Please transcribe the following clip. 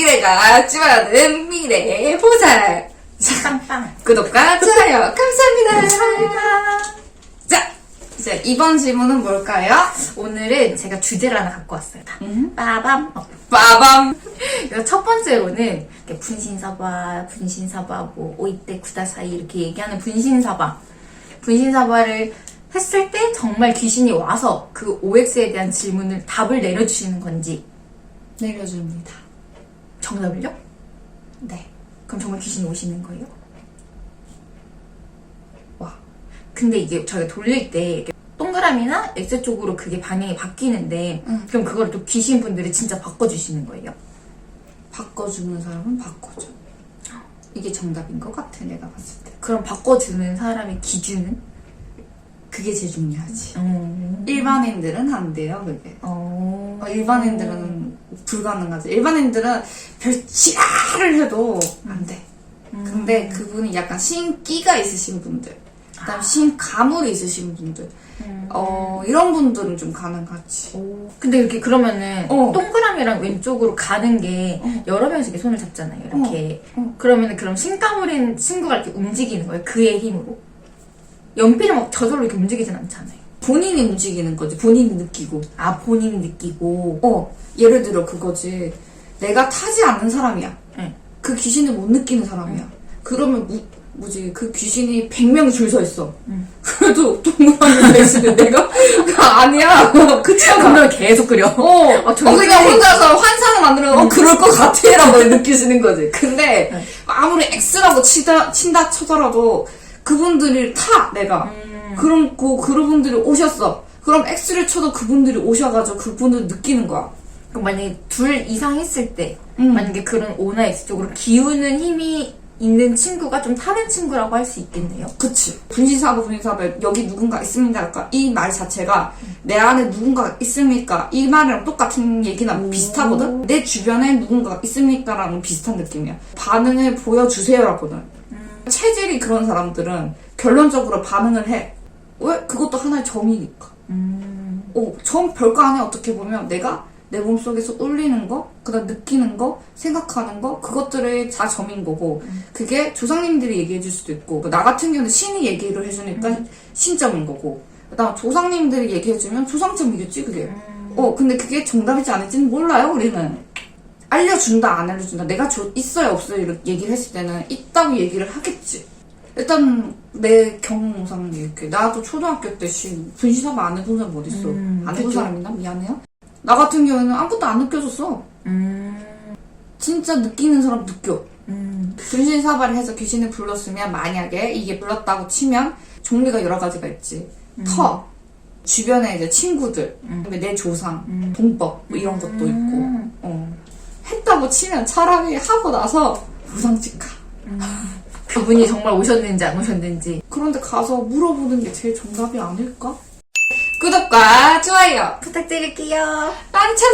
미래가 지원하는 미래 보살. 빵빵. 구독과 좋아요 감사합니다. 자, 이제 이번 질문은 뭘까요? 오늘은 제가 주제를 하나 갖고 왔어요. 음. 빠밤. 어, 빠밤. 그래서 첫 번째로는 이렇게 분신사바, 분신사바, 뭐 오이때 구다사이 이렇게 얘기하는 분신사바. 분신사바를 했을 때 정말 귀신이 와서 그 OX에 대한 질문을 답을 내려주시는 건지 내려줍니다. 정답을요? 네. 그럼 정말 귀신이 오시는 거예요? 와. 근데 이게 저희가 돌릴 때 동그라미나 X 쪽으로 그게 방향이 바뀌는데 응. 그럼 그거를 또 귀신 분들이 진짜 바꿔주시는 거예요? 바꿔주는 사람은 바꿔줘. 이게 정답인 것 같아, 내가 봤을 때. 그럼 바꿔주는 사람의 기준은? 그게 제일 중요하지. 어. 일반인들은 안 돼요, 그게. 어. 어, 일반인들은 불가능하지. 일반인들은 별 지랄을 해도 안 돼. 근데 그분이 약간 신기가 있으신 분들, 그다음 신가물이 있으신 분들, 어 이런 분들은 좀 가능하지. 오. 근데 이렇게 그러면은 어. 동그라미랑 왼쪽으로 가는 게 어. 여러 명씩 이렇게 손을 잡잖아요. 이렇게. 어. 어. 그러면은 그럼 신가물인 친구가 이렇게 움직이는 거예요. 그의 힘으로. 연필이 막 저절로 이렇게 움직이진 않잖아요. 본인이 움직이는 거지. 본인이 느끼고. 아 본인이 느끼고. 어 예를 들어 그거지. 내가 타지 않는 사람이야. 응. 그 귀신을 못 느끼는 사람이야. 그러면 무, 뭐지 그 귀신이 100명이 줄서 있어. 응. 그래도 동물원에 계시는 내가 아니야. 그치않아. 그러면 계속 그려. 어, 아, 어, 그래. 혼자서 환상을 만들어, 어, 그럴 것 같아라고 느끼시는 거지. 근데, 네. 아무리 X라고 치다, 친다 쳐더라도, 그분들을 타, 내가. 음. 그럼, 그, 그분들이 오셨어. 그럼 X를 쳐도 그분들이 오셔가지고 그분들 느끼는 거야. 그럼 만약에 둘 이상 했을 때 음. 만약에 그런 O나 X 쪽으로 기우는 힘이 있는 친구가 좀 타는 친구라고 할 수 있겠네요. 그치. 분신사고 분신사고 여기 누군가 있습니까? 약간 이말 자체가 내 안에 누군가 있습니까? 이 말이랑 똑같은 얘기나 비슷하거든? 내 주변에 누군가 있습니까? 라는 비슷한 느낌이야. 반응을 보여주세요라거든. 체질이 그런 사람들은 결론적으로 반응을 해. 왜? 그것도 하나의 점이니까. 음. 어, 점 별거 아니야 어떻게 보면 내가 내 몸속에서 울리는 거, 그 다음 느끼는 거, 생각하는 거 그것들이 다 점인 거고 그게 조상님들이 얘기해 줄 수도 있고 나 같은 경우는 신이 얘기를 해주니까 신점인 거고 그 다음 조상님들이 얘기해 주면 조상점이겠지 그게. 어 근데 그게 정답이지 않을지는 몰라요 우리는. 알려준다 안 알려준다. 내가 저 있어요 없어요 이렇게 얘기를 했을 때는 있다고 얘기를 하겠지. 일단 내 경험상 이렇게 나도 초등학교 때 씨, 분신사바 안 해본 사람 어딨어? 음, 안 해본 그쵸. 사람 있나? 미안해요 나 같은 경우에는 아무것도 안 느껴졌어. 음. 진짜 느끼는 사람 느껴. 음. 분신사바를 해서 귀신을 불렀으면 만약에 이게 불렀다고 치면 종류가 여러 가지가 있지. 터 주변에 이제 친구들 그다음에 내 조상 동법 뭐 이런 것도 있고. 어. 했다고 치면 차라리 하고 나서 무상 찍가 그분이 정말 오셨는지 안 오셨는지. 그런데 가서 물어보는 게 제일 정답이 아닐까? 구독과 좋아요 부탁드릴게요. 찾